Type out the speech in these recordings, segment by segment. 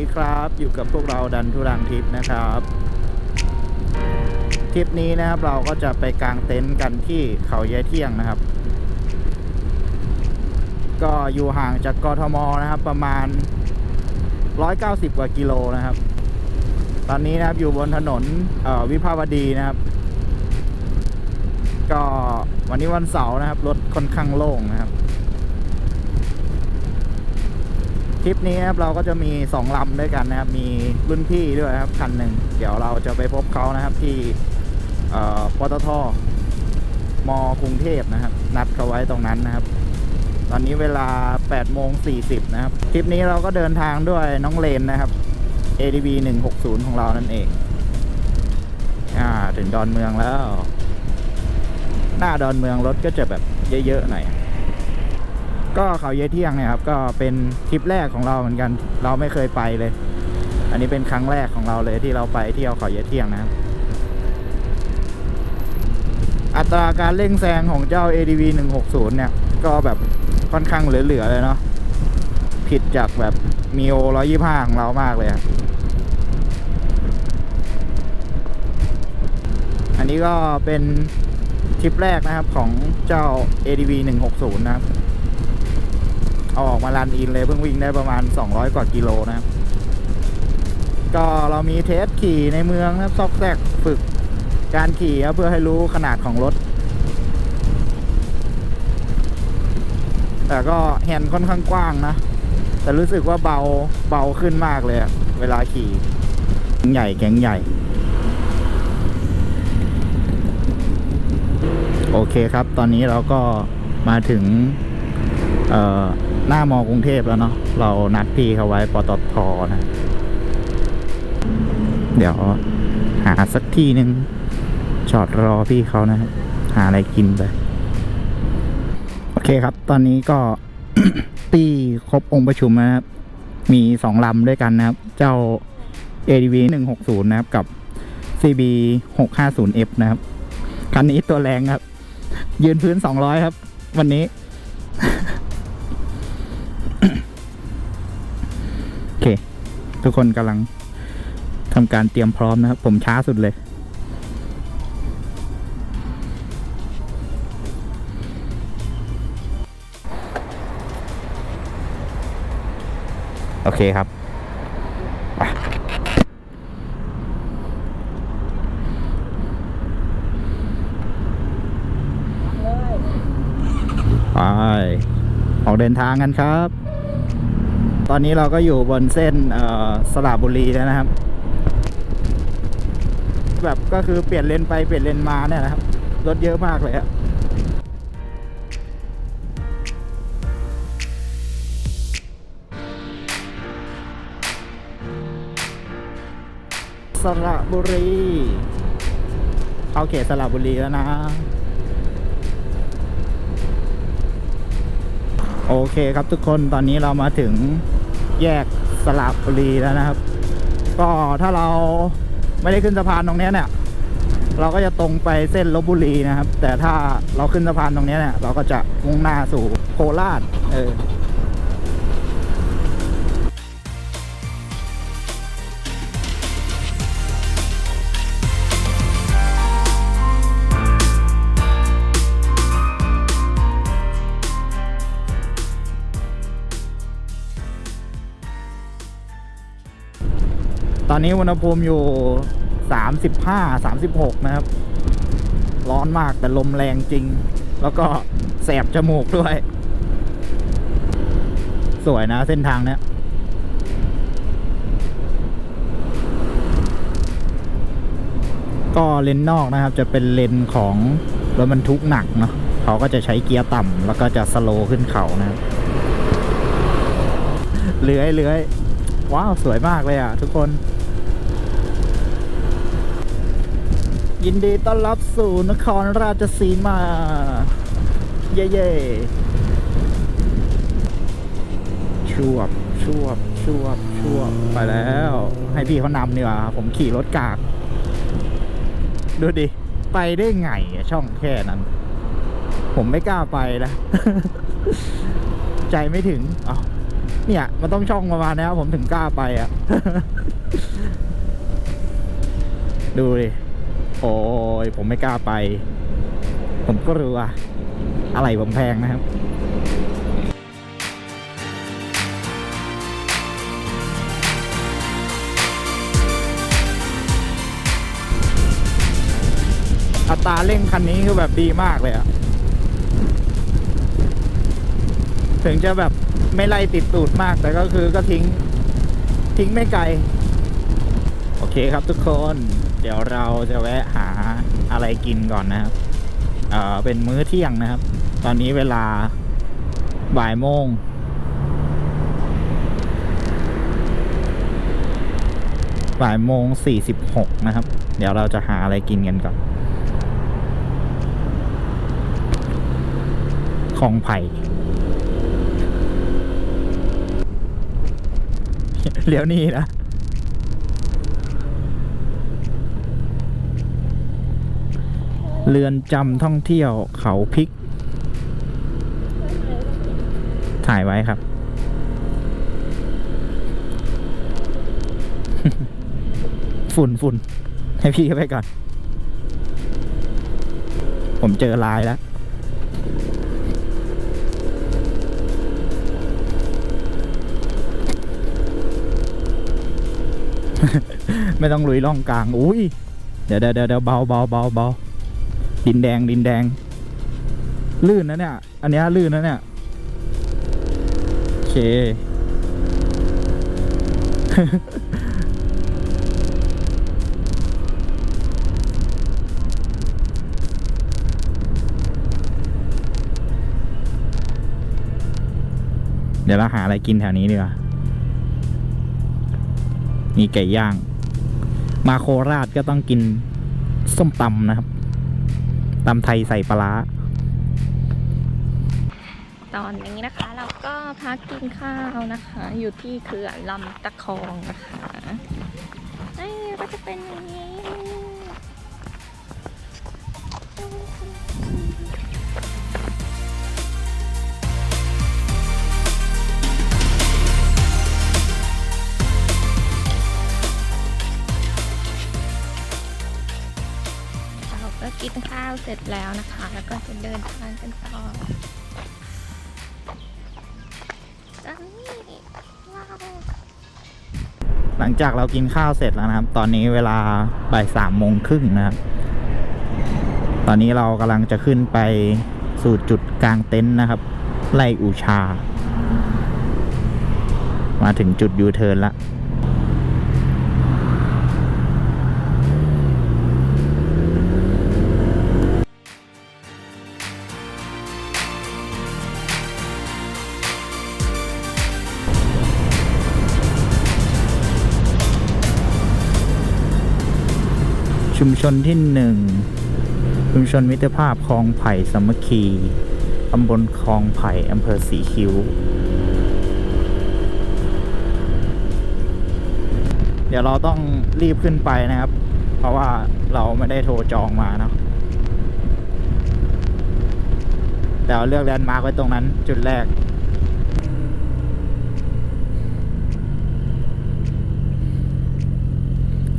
สดีครับ อยู่กับพวกเราดันทุรังทิพย์นะครับทริปนี้นะครับเราก็จะไปกางเต็นท์กันที่เขายายเที่ยงนะครับ ก็อยู่ห่างจากกทมนะครับ ประมาณ 190 กว่ากิโลนะครับ ตอนนี้นะครับอยู่บนถนนวิภาวดีนะครับ ก็วันนี้วันเสาร์นะครับรถค่อนข้างโล่งนะครับ ทริปนี้ครับเราก็จะมีสองลำด้วยกันนะครับ มีรุ่นพี่ด้วยครับคันหนึ่งเดี๋ยวเราจะไปพบเขานะครับที่เอ่อปตทมกรุงเทพนะครับ นัดเขาไว้ตรงนั้นนะครับ ตอนนี้เวลา8โมง40นะครับทริปนี้เราก็เดินทางด้วยน้องเลนนะครับ ADV 160 ของเรานั่นเอง อ่า ถึงดอนเมืองแล้ว หน้าดอนเมืองรถก็จะแบบเยอะๆหน่อย ก็เขาเยเที่ยงเนี่ยครับก็เป็นทริปแรกของเราเหมือนกัน เราไม่เคยไปเลย อันนี้เป็นครั้งแรกของเราเลยที่เราไปเที่ยวเขาเยเที่ยงนะครับอัตราการเร่งแซงของเจ้า ADV 160 เนี่ย ก็แบบค่อนข้างเหลือๆเลยเนาะผิดจากแบบมีโอ125 ของเรามากเลยอะอันนี้ก็เป็นทริปแรกนะครับของเจ้า ADV 160 นะครับ เอาออกมารันอินเลยเพิ่งวิ่งได้ประมาณ 200 กว่ากิโลนะครับ ก็เรามีเทสขี่ในเมืองนะครับซอกแซกฝึกการขี่เพื่อให้รู้ขนาดของรถ แต่ก็แฮนค่อนข้างกว้างนะ แต่รู้สึกว่าเบาเบาขึ้นมากเลยเวลาขี่แข็งใหญ่แข็งใหญ่ โอเคครับ ตอนนี้เราก็มาถึง เอ่อ หน้ามอกรุงเทพแล้วเนาะเรานัดพี่เขาไว้ปตทนะ เดี๋ยวหาสักที่หนึ่งจอดรอพี่เขานะครับหาอะไรกินไป โอเคครับ ตอนนี้ก็ตีครบองค์ประชุมนะครับ มีสองลำด้วยกันนะครับ เจ้า ADV 160 นะครับ กับ CB 650F นะครับ คันนี้ตัวแรงครับ ยืนพื้น 200 ครับ วันนี้ อเค ทุกคนกำลังทำการเตรียมพร้อมนะครับ ผมช้าสุดเลย โอเคครับไปไปออกเดินทางกันครับ ตอนนี้เราก็อยู่บนเส้นสระบุรีแล้วนะครับ แบบก็คือเปลี่ยนเลนไปเปลี่ยนเลนมาเนี่ยนะครับ รถเยอะมากเลยอะสระบุรีเข้าเขตสระบุรีแล้วนะ โอเคครับทุกคนตอนนี้เรามาถึง แยกสระบุรีแล้วนะครับ ก็ถ้าเราไม่ได้ขึ้นสะพานตรงนี้เนี่ย เราก็จะตรงไปเส้นลบบุรีนะครับ แต่ถ้าเราขึ้นสะพานตรงนี้เนี่ย เราก็จะมุ่งหน้าสู่โคราชเออ อนนี้อุณหภูมิอยู่ 35 36 นะครับ ร้อนมากแต่ลมแรงจริง แล้วก็แสบจมูกด้วย สวยนะเส้นทางเนี้ยก็เลนนอกนะครับจะเป็นเลนของรถบรรทุกหนักเนาะเขาก็จะใช้เกียร์ต่ำแล้วก็จะสโลว์ขึ้นเขานะครับเลื้อยเลื้อยว้าว สวยมากเลยอะ ทุกคน ยินดีต้อนรับสู่นครราชสีมา เย่เย่ชวบชวบชวบชวบไปแล้ว ให้พี่เขานำดีกว่าผมขี่รถกาก ดูดิ ไปได้ไงอะช่องแค่นั้น ผมไม่กล้าไปนะใจไม่ถึงอ้าวเนี่ยมันต้องช่องประมาณนี้ผมถึงกล้าไปอะ ดูดิ โอ้ยผมไม่กล้าไป ผมก็รู้ว่าอะไรผมแพงนะครับอัตราเร่งคันนี้คือแบบดีมากเลยอะถึงจะแบบไม่ไล่ติดตูดมาก แต่ก็คือก็ทิ้ง ทิ้งไม่ไกล โอเคครับทุกคน เดี๋ยวเราจะแวะหาอะไรกินก่อนนะครับ เอ่อ เป็นมื้อเที่ยงนะครับ ตอนนี้เวลาบ่ายโมง บ่ายโมงสี่สิบหกนะครับ เดี๋ยวเราจะหาอะไรกินกันก่อน ของไผ่ เลี้ยวนี่นะ เรือนจำท่องเที่ยวเขาพริก ถ่ายไว้ครับ ฝุ่นฝุ่นให้พี่เข้าไปก่อน ผมเจอลายแล้วไม่ต้องลุยล่องกลาง อุ้ย เดี๋ยวเดี๋ยวเดี๋ยวเบาเบาเบาเบา ดินแดงดินแดง ลื่นนะเนี่ย อันนี้ลื่นนะเนี่ย โอเค เดี๋ยวเราหาอะไรกินแถวนี้ดีกว่า มีไก่ย่าง มาโคราชก็ต้องกินส้มตำนะครับ ตำไทยใส่ปลาร้าตอนนี้นะคะเราก็พักกินข้าวนะคะ อยู่ที่เขื่อนลำตะคองนะคะนี่ก็จะเป็นอย่างนี้ ข้าวเสร็จแล้วนะคะ แล้วก็จะเดินทางกันต่อจันนี่ว้าวหลังจากเรากินข้าวเสร็จแล้วนะครับ ตอนนี้เวลาบ่ายสามโมงครึ่งนะครับ ตอนนี้เรากำลังจะขึ้นไปสู่จุดกลางเต็นท์นะครับ ไล่อูชา มาถึงจุดยูเทิร์นละ ชุมชนที่หนึ่งชุมชนมิตรภาพคลองไผ่สามัคคีตำบลคลองไผ่อำเภอสีคิ้ว เดี๋ยวเราต้องรีบขึ้นไปนะครับ เพราะว่าเราไม่ได้โทรจองมาเนาะแต่เราเลือกแลนด์มาร์กไว้ตรงนั้นจุดแรก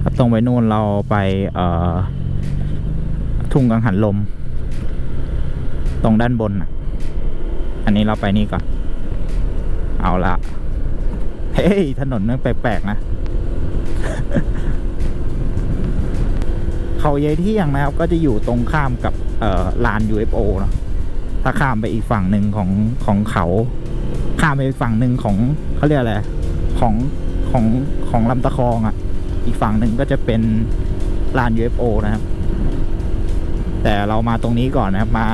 ถ้าต รงไปนู่นเราไปเอ่อ ทุ่งกังหันลม ตรงด้านบนน่ะอันนี้เราไปนี่ก่อน เอาละเฮ้ย ถนนนั่นแปลกๆนะ เขาเยายเที่ยงนะครับ ก็จะอยู่ตรงข้ามกับเอลาน UFO เนอะถ้าข้ามไปอีกฝั่งหนึ่งของของเขา ข้ามไปอีกฝั่งหนึ่งของเขาเรียกอะไร ของของของลำตะคองอะ อีกฝั่งหนึ่งก็จะเป็นลาน UFO นะครับ แต่เรามาตรงนี้ก่อนนะครับ มา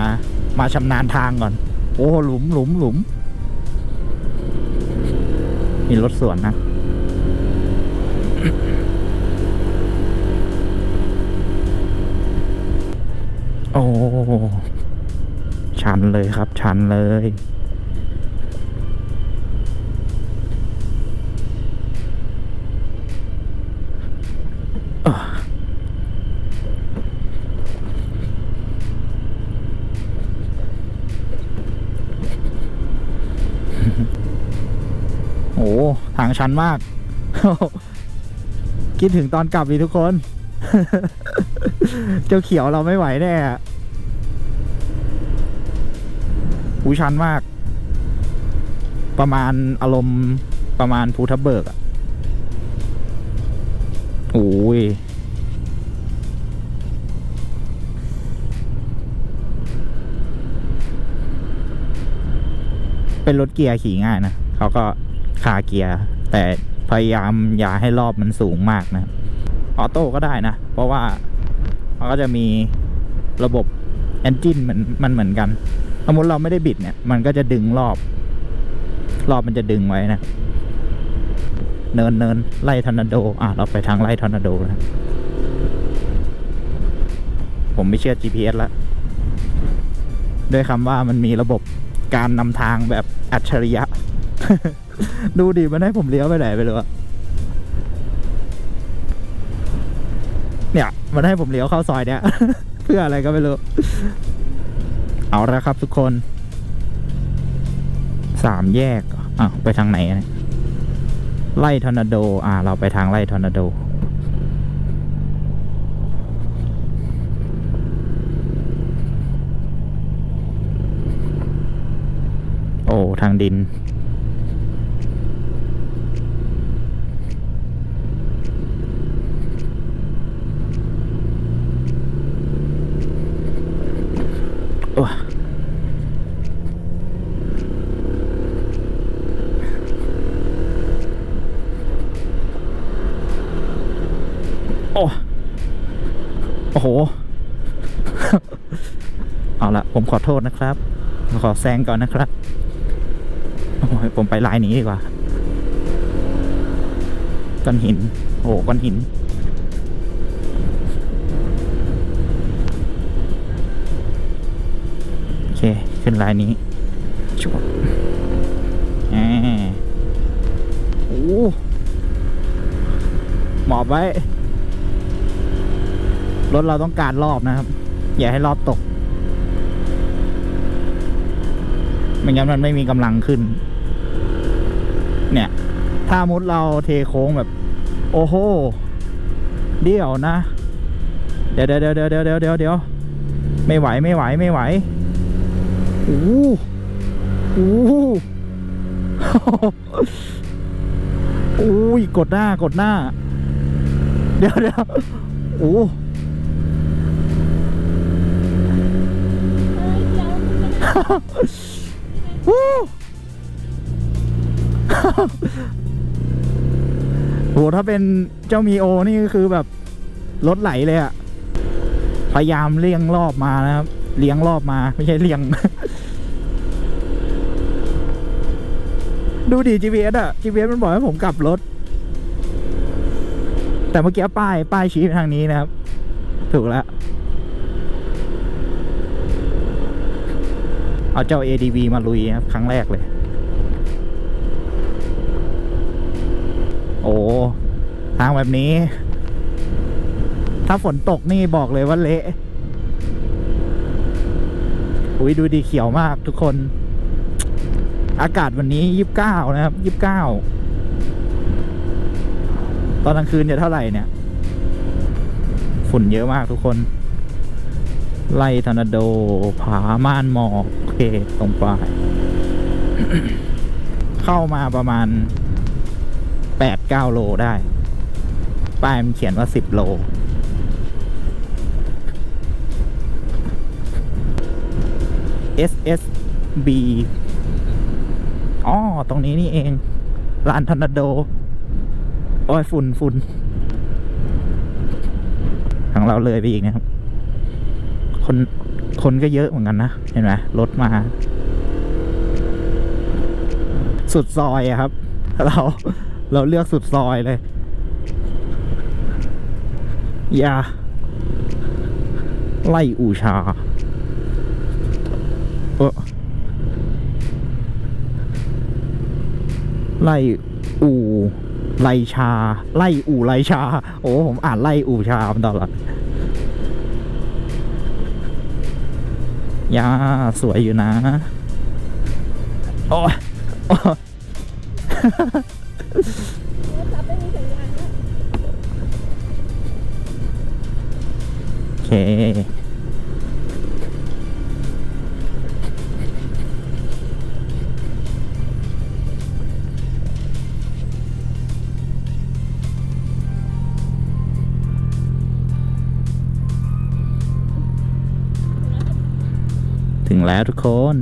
มาชำนาญทางก่อน โอ้หลุมหลุมหลุมมีรถสวนนะโอ้ชันเลยครับชันเลย ชันมาก คิดถึงตอนกลับดีทุกคน เจ้าเขียวเราไม่ไหวแน่หูชันมาก ประมาณอารมณ์ประมาณภูทับเบิกอะโอ้ยเป็นรถเกียร์ขี่ง่ายนะ เขาก็คาเกียร์ แต่พยายามอย่าให้รอบมันสูงมากนะออโต้ก็ได้นะ เพราะว่ามันก็จะมีระบบแอนจินมันมันเหมือนกันสมมติเราไม่ได้บิดเนี่ย มันก็จะดึงรอบ รอบมันจะดึงไว้นะเนินเนินไล่ทอร์นาโด อะ เราไปทางไล่ทอร์นาโดนะ ผมไม่เชื่อ GPS ล้วด้วยคำว่ามันมีระบบการนำทางแบบอัจฉริยะ ดูดิมันให้ผมเลี้ยวไปไหนไปเลยวะเนี่ย มันให้ผมเลี้ยวเข้าซอยเนี้ยเพื่ออะไรก็ไม่รู้ เอาละครับทุกคน สามแยกอะไปทางไหนไล่ทอร์นาโด อ่า เราไปทางไล่ทอร์นาโดโอ้ทางดิน โอ้ยโอ้ โอ้โห เอาละผมขอโทษนะครับ ขอแซงก่อนนะครับโอ้ยผมไปลายนี้ดีกว่าก้อนหิน โอ้โหก้อนหิน โอเค ขึ้นลายนี้ชุบแหมโอ้หมอบไว้ ถเราต้องการรอบนะครับ อย่าให้รอบตก ไม่งั้นมันไม่มีกำลังขึ้น เนี่ย ถ้ามุดเราเทโค้งแบบ โอ้โห เดี๋ยวนะ เดี๋ยวเดี๋ยวเดี๋ยวเดี๋ยวเดี๋ยวเดี๋ยวเดี๋ยวไม่ไหวไม่ไหวไม่ไหวโอ้หโอ้โหโอ้ยกดหน้ากดหน้า เดี๋ยวเดี๋ยวโอ้โห วู้โหถ้าเป็นเจ้ามีโอนี่ก็คือแบบรถไหลเลยอะพยายามเลี่ยงรอบมานะครับ เลี้ยงรอบมา ไม่ใช่เลี่ยง ดูดิ GPS อะ GPS มันบอกให้ผมกลับรถ แต่เมื่อกี้ป้าย ป้ายชี้ไปทางนี้นะครับ ถูกแล้ว เอาเจ้า ADV มาลุยครับ ครั้งแรกเลย โอ้ทางแบบนี้ ถ้าฝนตกนี่บอกเลยว่าเละอุ้ยดูดีเขียวมากทุกคน อากาศวันนี้ยี่สิบเก้านะครับยี่สิบเก้าตอนกลางคืนจะเท่าไหร่เนี่ย ฝุ่นเยอะมากทุกคน ไล่ทอร์นาโด ผาม่านหมอก เคตรงไปเข้ามาประมาณแปดเก้าโลได้ ป้ายมันเขียนว่าสิบโล SSB อ๋อ ตรงนี้นี่เองลานทอร์นาโด โอ้ย ฝุ่นฝุ่นของเราเลยไปอีกนะครับ คน คนก็เยอะเหมือนกันนะ เห็นไหมรถมา สุดซอยอะครับ เราเราเลือกสุดซอยเลย อย่า ไล่อูชาเออไล่อูไลชา ไล่อูไลชา โอ้ผมอ่านไล่อูชามันตลอด ยาสวยอยู่นะโอ้ยโแล้วทุกคน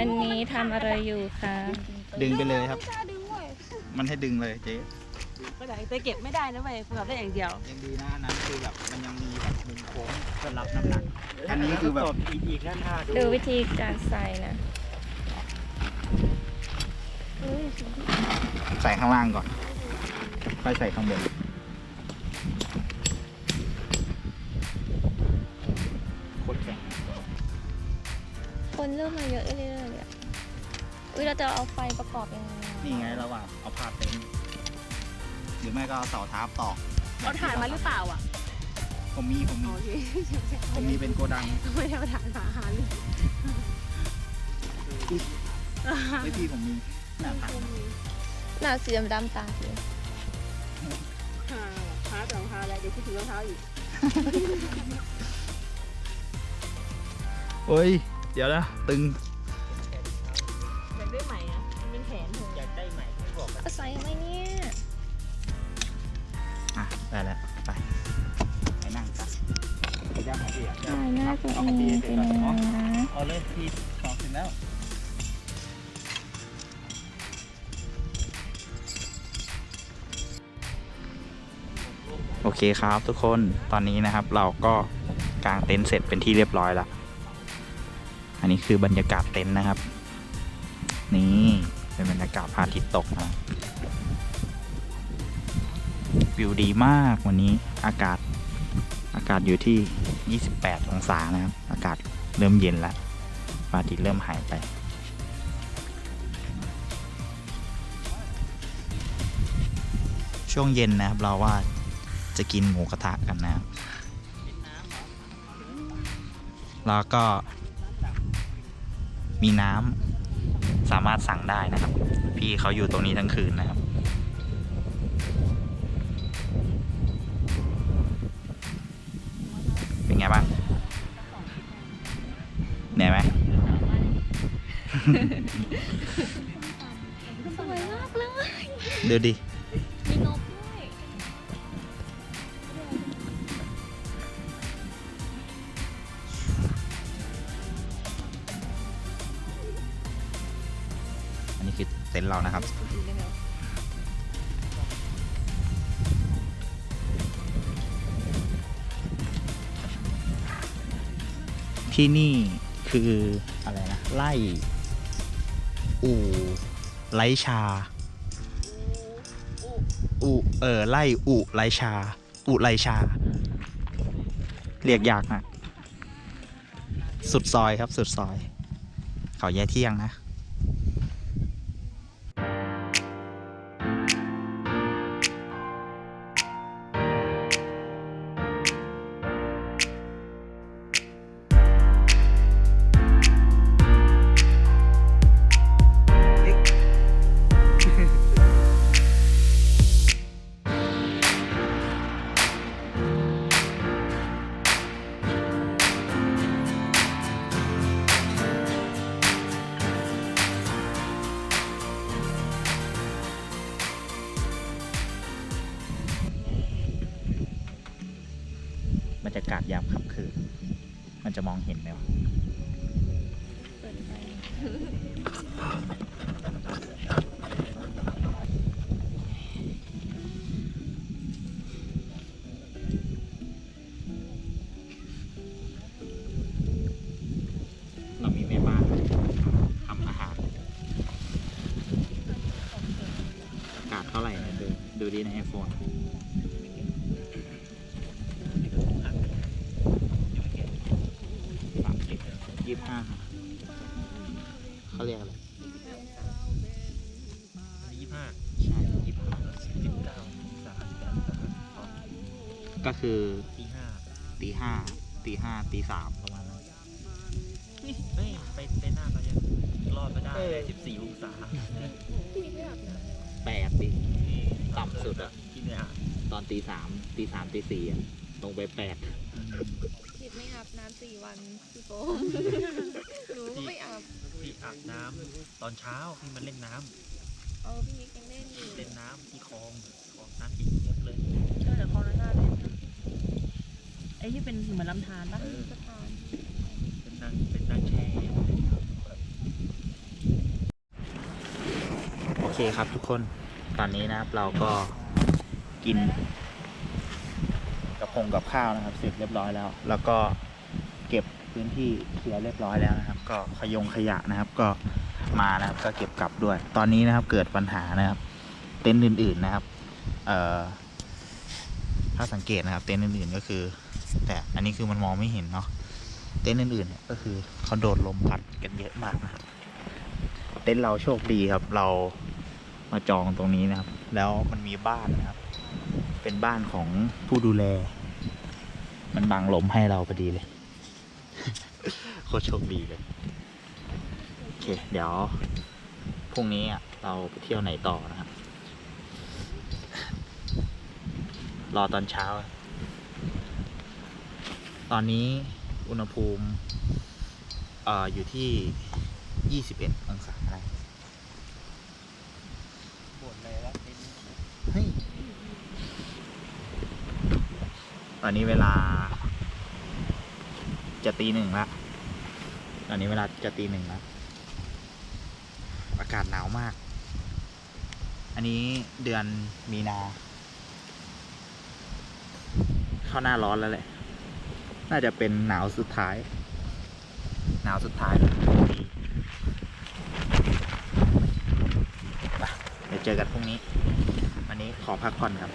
อันนี้ทำอะไรอยู่คะดึงไปเลยครับ มันให้ดึงเลยเจ๊ไม่ได้แต่เก็บไม่ได้นะเว้ยขับได้อย่างเดียวยังดีนะอันนั้นคือแบบมันยังมีแบบมุมโค้งสำหรับน้ำหนักอันนี้คือแบบอีกอีกด้านหน้าดูวิธีการใส่นะใส่ข้างล่างก่อนค่อยใส่ข้างบน คนเริ่มมาเยอะเรื่อยๆเลยอะอุ้ยเราจะเอาไฟประกอบยังไงอะนี่ไงเราอะเอาผ้าเต็นท์หรือไม่ก็เอาเสาทับตอกเอาถ่านมาหรือเปล่าอะผมมีผมมีโอเคผมมีเป็นโกดังไม่ได้เอาถ่านมาหาเลยไม่พี่ผมมีหน้าถังหน้าสีดำๆตาสีหาหาแต่รองเท้าอะไรเดี๋ยวคิดถึงรองเท้าอีก เฮ้ย เดี๋ยวนะ ตึง อยากได้ใหม่อะมันเป็นแขนเธออยากได้ใหม่ไม่บอกเอาใส่ยังไงเนี่ยอะ ได้แล้ว ไป ไปนั่งกันย่างของพี่อะใช่หน้าตัวเองเป็นยังไงนะเอาเลยพี่สองถึงแล้ว โอเคครับทุกคนตอนนี้นะครับเราก็กางเต็นท์เสร็จเป็นที่เรียบร้อยแล้ว อันนี้คือบรรยากาศเต็นท์นะครับ นี่เป็นบรรยากาศพระอาทิตย์ตกนะวิวดีมากวันนี้อากาศอากาศอยู่ที่ 28 องศานะครับ อากาศเริ่มเย็นแล้วพระอาทิตย์เริ่มหายไป ช่วงเย็นนะครับเราว่าจะกินหมูกระทะกันนะครับแล้วก็ มีน้ำสามารถสั่งได้นะครับ พี่เขาอยู่ตรงนี้ทั้งคืนนะครับเป็นไงบ้างเหนื่อยไหมสวยมากเลยดูดิ ที่นี่คืออะไรนะไล่อู่ไลชาอูเออไล่อูไลชาอูไลชา เรียกยากนะสุดซอยครับสุดซอย เขาแย่เที่ยงนะ ก็คือตีห้าตีห้าตีห้าตีสามประมาณนั้นเฮ้ยไปไปหน้าเรายังรอดมาได้สิบสี่องศาแปดดิต่ำสุดอะที่เนี่ยตอนตีสามตีสามตีสี่อะลงไปแปดคิดไม่อาบน้ำสี่วันพี่โฟมหนูก็ไม่อาบพี่อาบน้ำตอนเช้าพี่มันเล่นน้ำเออพี่มิกยังเล่นอยู่เล่นน้ำที่คลองคลองน้ำติดเยอะเลย เออเดี๋ยวคอร์น่าเล่นนะ ไอ้ที่เป็นเหมือนลำธารปะเออ สะพานเป็นนางเป็นนางแช่โอเคครับทุกคนตอนนี้นะครับเราก็กินกระพงกับข้าวนะครับเสร็จเรียบร้อยแล้ว แล้วก็เก็บพื้นที่เคลียร์เรียบร้อยแล้วนะครับ ก็ขยงขยะนะครับ ก็มานะครับ ก็เก็บกลับด้วย ตอนนี้นะครับเกิดปัญหานะครับ เต็นท์อื่น ๆนะครับ เอ่อถ้าสังเกตนะครับ เต็นท์อื่นๆก็คือ แต่อันนี้คือมันมองไม่เห็นเนาะเต็นท์อื่นๆเนี่ยก็คือเขาโดนลมพัดกันเยอะมากนะครับเต็นท์เราโชคดีครับ เรามาจองตรงนี้นะครับ แล้วมันมีบ้านนะครับ เป็นบ้านของผู้ดูแล มันบังลมให้เราพอดีเลยโคตรโชคดีเลยโอเค เดี๋ยวพรุ่งนี้อะเราไปเที่ยวไหนต่อนะครับ รอตอนเช้า ตอนนี้อุณหภูมิเอ่ออยู่ที่ 21 องศาอะไรบ่นเลยว่าเป็นเฮ้ยตอนนี้เวลา จะตีหนึ่งละ ตอนนี้เวลาจะตีหนึ่งละ อากาศหนาวมาก อันนี้เดือนมีนา เข้าหน้าร้อนแล้วแหละ น่าจะเป็นหนาวสุดท้าย หนาวสุดท้ายไปเดี๋ยวเจอกันพรุ่งนี้ วันนี้ขอพักผ่อนครับ